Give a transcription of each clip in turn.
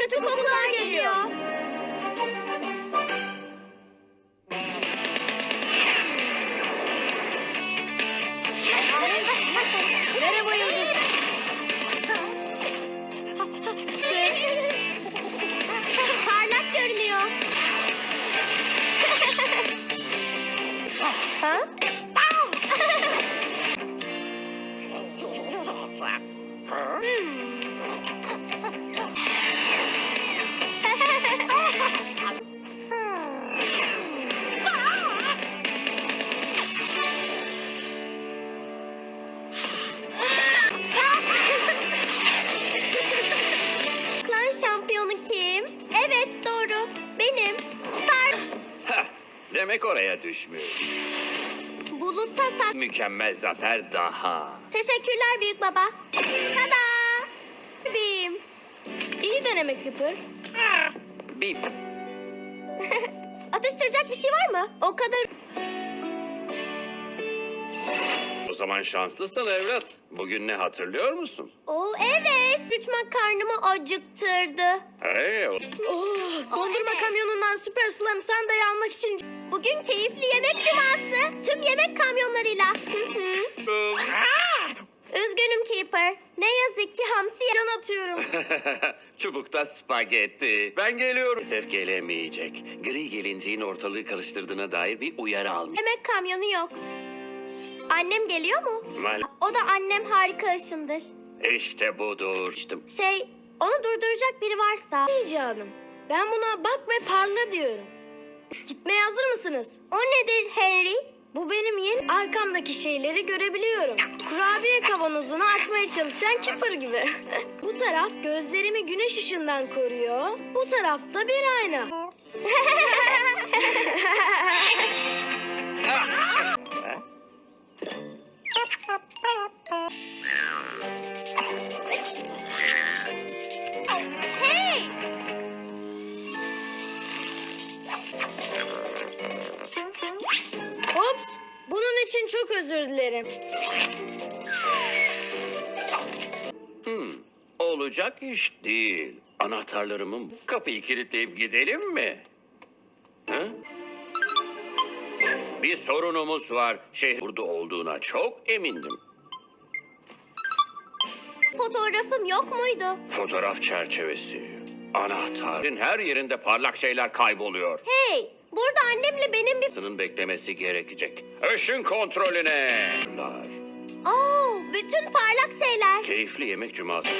Kötü kokular geliyor. Oraya düşmüş. Bulutta sak. Mükemmel zafer daha. Teşekkürler büyük baba. Tada. Bim. İyi deneme Kıpır. Bir Atıştıracak bir şey var mı? O kadar. o zaman şanslısın evlat. Bugün ne hatırlıyor musun? Oo evet. Rüçmak karnımı acıktırdı. Hey, o- Oh, dondurma kamyonundan süper slime sandalye almak için Bugün keyifli yemek cuması. Tüm yemek kamyonlarıyla. Hı hı. Üzgünüm Keeper. Ne yazık ki hamsi can atıyorum. Çubukta spagetti. Ben geliyorum. Maalesef gelemeyecek. Gri gelinciğin ortalığı karıştırdığına dair bir uyarı almış. yemek kamyonu yok. Annem geliyor mu? Mal O da annem harika ışındır. işte budur. İşte Şey, onu durduracak biri varsa. Hey canım. Ben buna bak ve parla diyorum. Gitmeye hazır mısınız? O nedir Henry? Bu benim yeni arkamdaki şeyleri görebiliyorum. Kurabiye kavanozunu açmaya çalışan Kipper gibi. Bu taraf gözlerimi güneş ışığından koruyor. Bu tarafta bir ayna. olacak iş değil. Anahtarlarımın kapıyı kilitleyip gidelim mi? Hı? Bir sorunumuz var. Şehir burada olduğuna çok emindim. Fotoğrafım yok muydu? Fotoğraf çerçevesi. Anahtarın her yerinde parlak şeyler kayboluyor. Hey! Burada annemle benim bir... Sının beklemesi gerekecek. Işın kontrolüne. Oo, bütün parlak şeyler. Keyifli yemek cuması.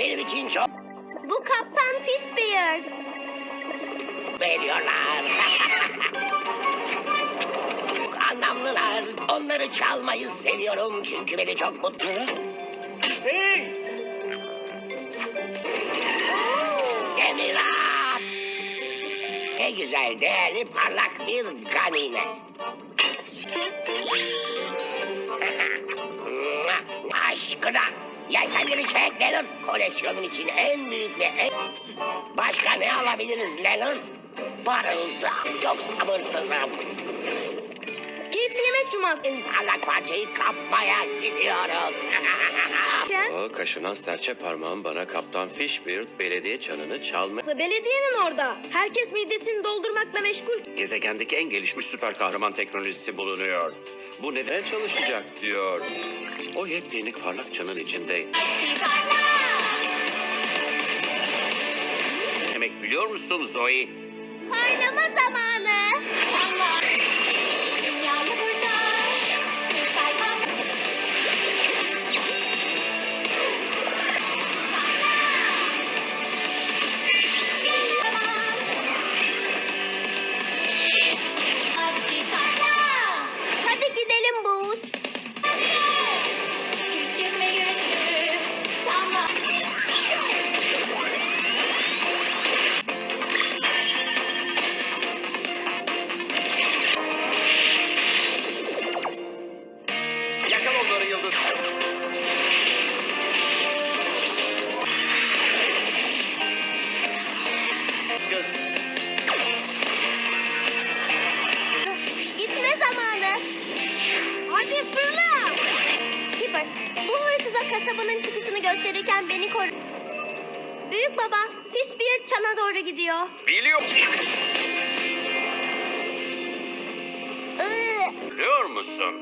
Benim için çok Bu Kaptan Fishbeard. veriyorlar. çok anlamlılar. Onları çalmayı seviyorum çünkü beni çok mutlu. Hey! Emirat! Ne güzel, değerli, parlak bir ganimet. Aşkına! Yelkenleri çek Leonard. Koleksiyonun için en büyük ve en... Başka ne alabiliriz Leonard? Parıldı. Çok sabırsızım. Keyifli yemek cuması. Parlak parçayı kapmaya gidiyoruz. O kaşınan serçe parmağım bana Kaptan Fishbeard belediye çanını çalma... Belediyenin orada. Herkes midesini doldurmakla meşgul. Gezegendeki en gelişmiş süper kahraman teknolojisi bulunuyor. Bu neden çalışacak diyor. O yepyeni parlak çanın içinde. Demek biliyor musun Zoe? Parlama zamanı. Allah. Biliyor, Iı, biliyor musun?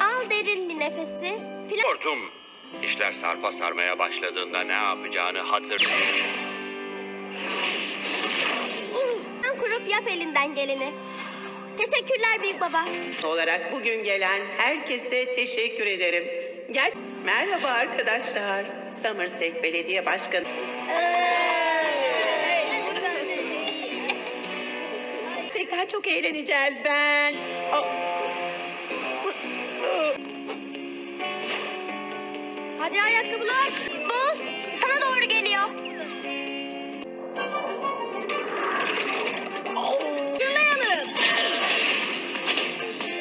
al derin bir nefesi. Plan Korktum. İşler sarpa sarmaya başladığında ne yapacağını hatır. kurup yap elinden geleni. Teşekkürler büyük baba. olarak bugün gelen herkese teşekkür ederim. Gel. Merhaba arkadaşlar. Somerset Belediye Başkanı. Gerçekten çok eğleneceğiz ben. Oh. Hadi ayakkabılar. Boost sana doğru geliyor. Fırlayalım.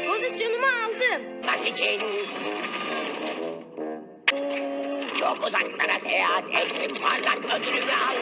Pozisyonumu aldım. Bak için. Çok uzaklara seyahat ettim. Parlak ödülümü al.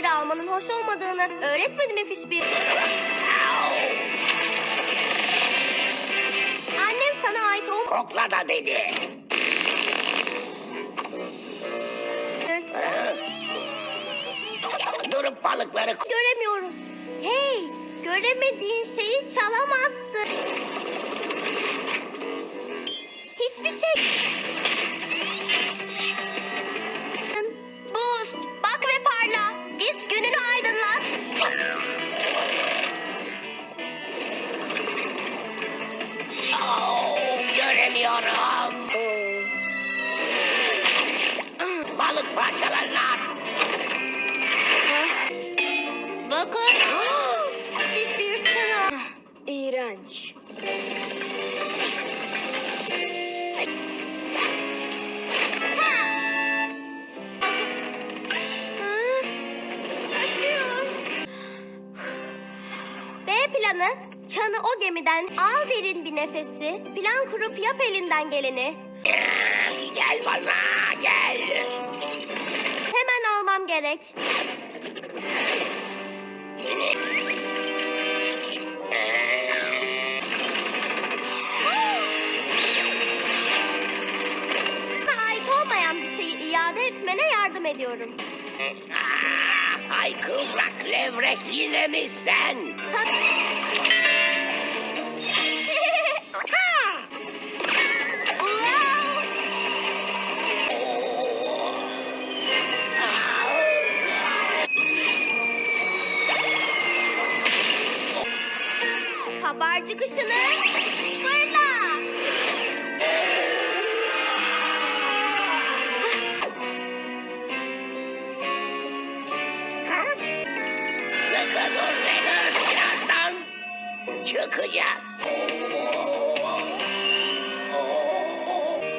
Şeyleri almanın hoş olmadığını öğretmedi mi Fishbeard? Annen sana ait olmadı. Kokla da dedi. Durup balıkları Göremiyorum. Hey, göremediğin şeyi çalamazsın. B planı. Çanı o gemiden al derin bir nefesi. Plan kurup yap elinden geleni. Gel bana gel. Hemen almam gerek. Sana ait olmayan bir şeyi iade etmene yardım ediyorum. Ay kıvrak levrek yine mi sen? Kabarcık ışını fırla. Çıkacağız.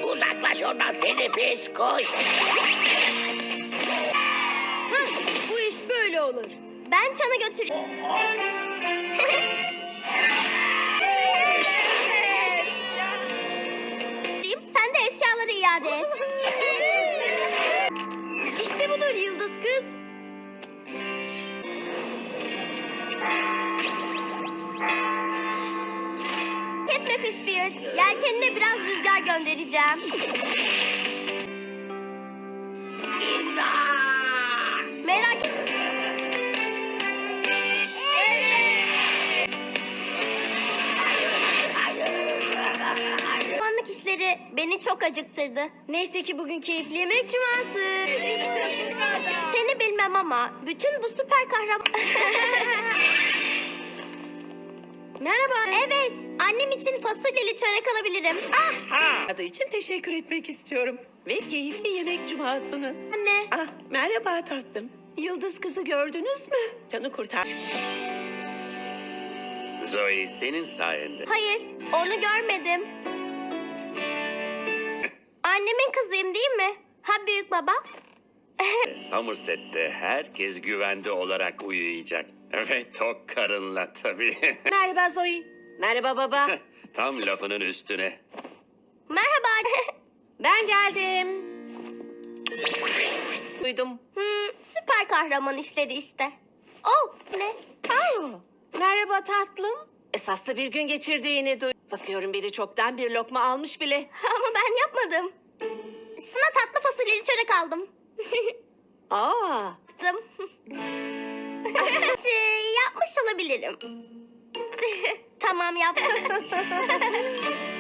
Uzaklaş oradan seni pis kuş. Hah, bu iş böyle olur. Ben çanı götüreyim. Sen de eşyaları iade et. Fishbeard. Yelkenine biraz rüzgar göndereceğim. Merak Uzmanlık işleri beni çok acıktırdı. Neyse ki bugün keyifli yemek cuması. Seni bilmem ama bütün bu süper kahraman... Merhaba. evet, annem için fasulyeli çörek alabilirim. Ah! Adı için teşekkür etmek istiyorum. Ve keyifli yemek cumasını. Anne. Ah, merhaba tatlım. Yıldız kızı gördünüz mü? Canı kurtar. Zoe senin sayende. Hayır, onu görmedim. Annemin kızıyım değil mi? Ha büyük baba? Somerset'te herkes güvende olarak uyuyacak. Ve tok karınla tabii. Merhaba Zoe. Merhaba baba. Tam lafının üstüne. Merhaba. Ben geldim. Duydum. hmm, süper kahraman işleri işte. Oh ne? Aa, merhaba tatlım. Esaslı bir gün geçirdiğini duy. Bakıyorum biri çoktan bir lokma almış bile. Ama ben yapmadım. Sana tatlı fasulyeli çörek aldım. Aa, Yaptım. şey yapmış olabilirim. tamam yap.